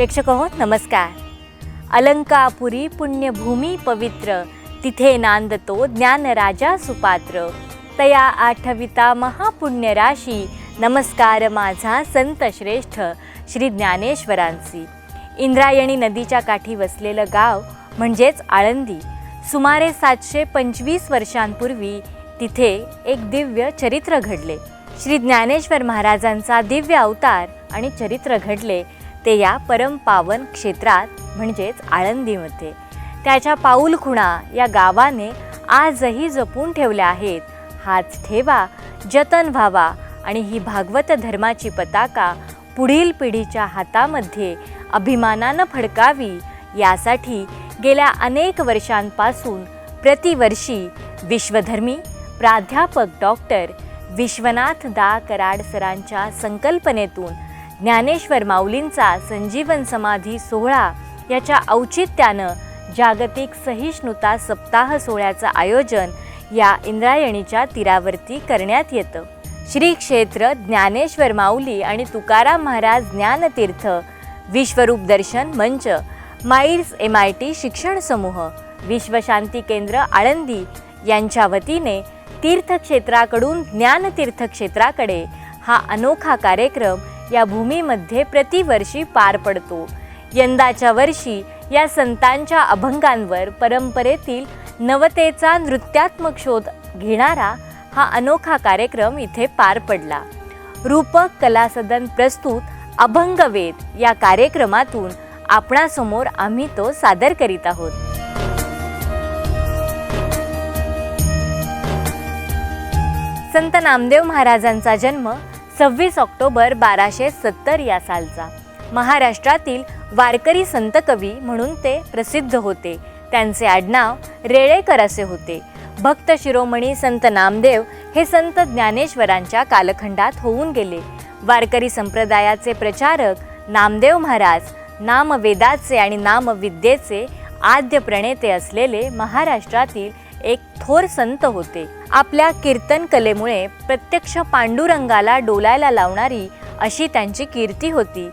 प्रेक्षक हो नमस्कार. अलंकापुरी पुण्यभूमी पवित्र तिथे नांदतो ज्ञानराजा सुपात्र. तया आठविता महापुण्य राशी नमस्कार माझा संत श्रेष्ठ श्री ज्ञानेश्वरांची इंद्रायणी नदीच्या काठी वसलेलं गाव म्हणजेच आळंदी. सुमारे सातशे पंचवीस वर्षांपूर्वी तिथे एक दिव्य चरित्र घडले. श्री ज्ञानेश्वर महाराजांचा दिव्य अवतार आणि चरित्र घडले. ते या परमपावन क्षेत्रात म्हणजेच आळंदीमध्ये. त्याच्या पाऊलखुणा या गावाने आजही जपून ठेवल्या आहेत. हाच ठेवा जतन व्हावा आणि ही भागवत धर्माची पताका पुढील पिढीच्या हातामध्ये अभिमानानं फडकावी यासाठी गेल्या अनेक वर्षांपासून प्रतिवर्षी विश्वधर्मी प्राध्यापक डॉक्टर विश्वनाथ दा कराड सरांच्या संकल्पनेतून ज्ञानेश्वर माऊलींचा संजीवन समाधी सोहळा याच्या औचित्यानं जागतिक सहिष्णुता सप्ताह सोहळ्याचं आयोजन या इंद्रायणीच्या तीरावरती करण्यात येतं. श्री क्षेत्र ज्ञानेश्वर माऊली आणि तुकाराम महाराज ज्ञानतीर्थ विश्वरूप दर्शन मंच माईल्स एम आय टी शिक्षण समूह विश्वशांती केंद्र आळंदी यांच्या वतीने तीर्थक्षेत्राकडून ज्ञानतीर्थ क्षेत्राकडे हा अनोखा कार्यक्रम या भूमीमध्ये प्रतिवर्षी पार पडतो. यंदाच्या वर्षी या संतांच्या अभंगांवर परंपरेतील नवतेचा नृत्यात्मक शोध घेणारा हा अनोखा कार्यक्रम इथे पार पडला. रूपक कलासदन प्रस्तुत अभंगवेद या कार्यक्रमातून आपणासमोर आम्ही तो सादर करीत आहोत. संत नामदेव महाराजांचा जन्म सव्वीस ऑक्टोबर बाराशे सत्तर या सालचा. महाराष्ट्रातील वारकरी संत कवी म्हणून ते प्रसिद्ध होते. त्यांचे आडनाव रेळेकर असे होते. भक्त शिरोमणी संत नामदेव हे संत ज्ञानेश्वरांच्या कालखंडात होऊन गेले. वारकरी संप्रदायाचे प्रचारक नामदेव महाराज नामवेदाचे आणि नामविद्येचे आद्य प्रणेते असलेले महाराष्ट्रातील एक थोर संत होते. आपल्या कीर्तन कलेमुळे प्रत्यक्ष पांडुरंगाला डोलायला लावणारी अशी त्यांची कीर्ती होती.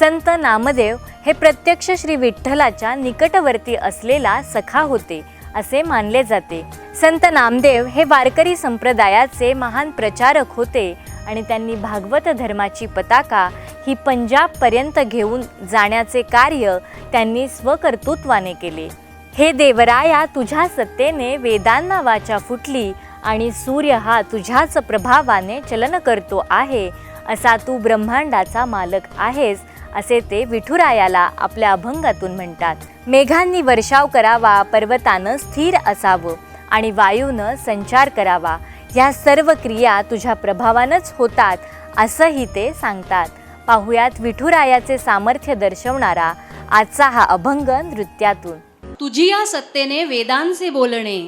संत नामदेव हे प्रत्यक्ष श्री विठ्ठलाच्या निकटवर्ती असलेला सखा होते असे मानले जाते. संत नामदेव हे वारकरी संप्रदायाचे महान प्रचारक होते आणि त्यांनी भागवत धर्माची पताका ही पंजाबपर्यंत घेऊन जाण्याचे कार्य त्यांनी स्वकर्तृत्वाने केले. हे देवराया तुझ्या सत्तेने वेदांना वाचा फुटली आणि सूर्य हा तुझ्याच प्रभावाने चलन करतो आहे. असा तू ब्रह्मांडाचा मालक आहेस असे ते विठुरायाला आपल्या अभंगातून म्हणतात. मेघांनी वर्षाव करावा पर्वतानं स्थिर असावं आणि वायूनं संचार करावा. या सर्व क्रिया तुझ्या प्रभावानंच होतात असंही ते सांगतात. पाहुयात विठुरायाचे सामर्थ्य दर्शवणारा आजचा हा अभंग नृत्यातून. तुझी या सत्तेने वेदांचे बोलणे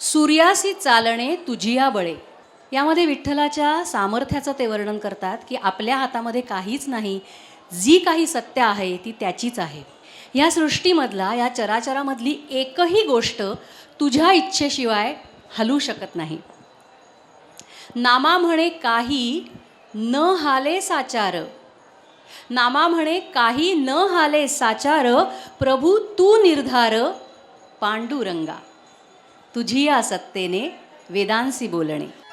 सूर्यासी चालणे तुझी या बळे. यामध्ये विठ्ठलाच्या सामर्थ्याचं ते वर्णन करतात की आपल्या हातामध्ये काहीच नाही जी काही सत्य आहे ती त्याचीच आहे. या सृष्टीमधला या चराचरामधली एकही गोष्ट तुझ्या इच्छेशिवाय हलू शकत नाही. नामा म्हणे काही न हाले साचार नामा म्हणे काही न हाले साचार प्रभू तू निर्धार पांडुरंगा. तुझी या सत्तेने वेदांसी बोलणे.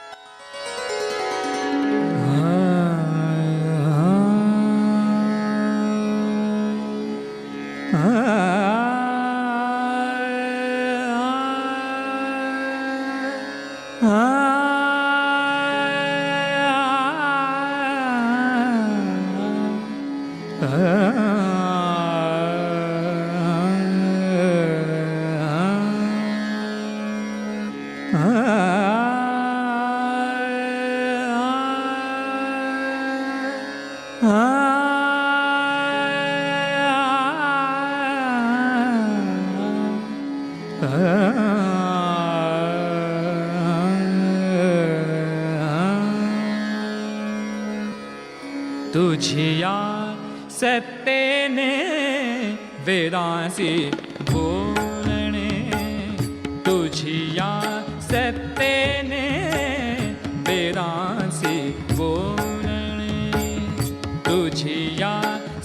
तुझिया सत्तेने वेदासी बोलणे तुझिया सत्तेने वेदासी बोलणे तुझिया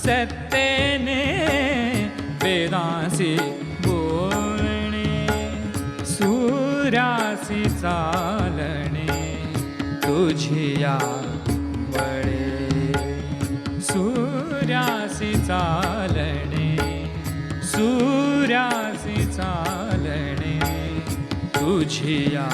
सत्तेने वेदासी बोलणे सूर्यासी चालणे तुझिया चालणे सूर्यासी चालणे तुझिया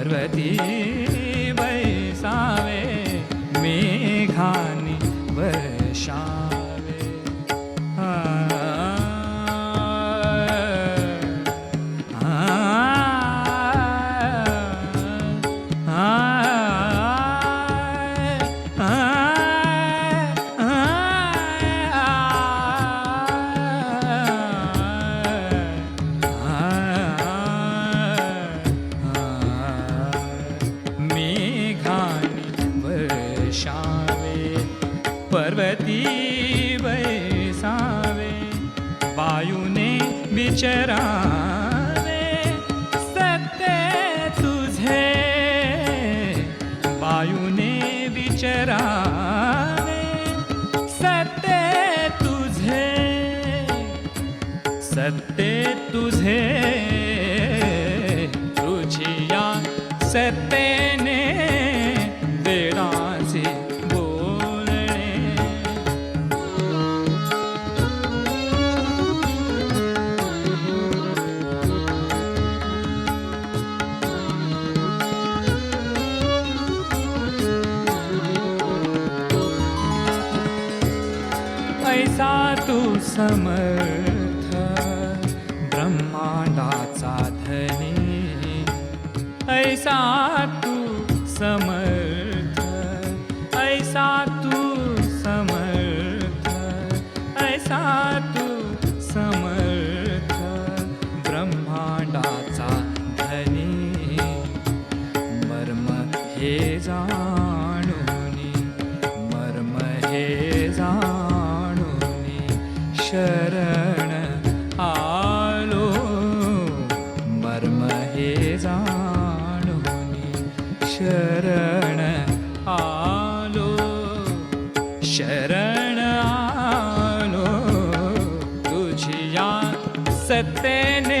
पार्वती बैसावे मेघान राणे सत्य तुझे सत्य तुझे तुझिया सत्यने समर्थ ब्रह्मांडाचा धनी. ऐसा तू समर्थ ऐसा तू समर्थ ऐसा तू समर्थ ब्रह्मांडाचा धनी. मर्म हे जा या सत्तेने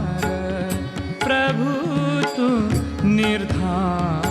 নির্ধার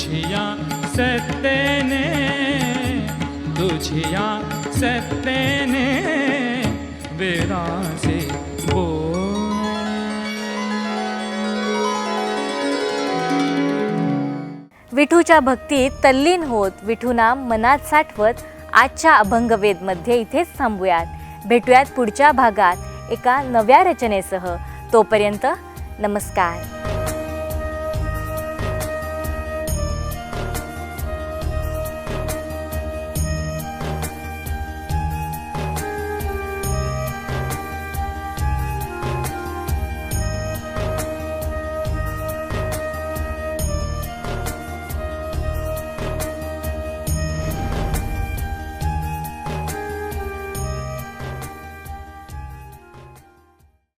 तुझिया सत्तेने तुझिया सत्तेने बो हो। विठूच्या भक्तीत तल्लीन होत विठूना मनात साठवत आजच्या अभंगवेदमध्ये इथेच थांबूयात. भेटूयात पुढच्या भागात एका नव्या रचनेसह. तोपर्यंत नमस्कार.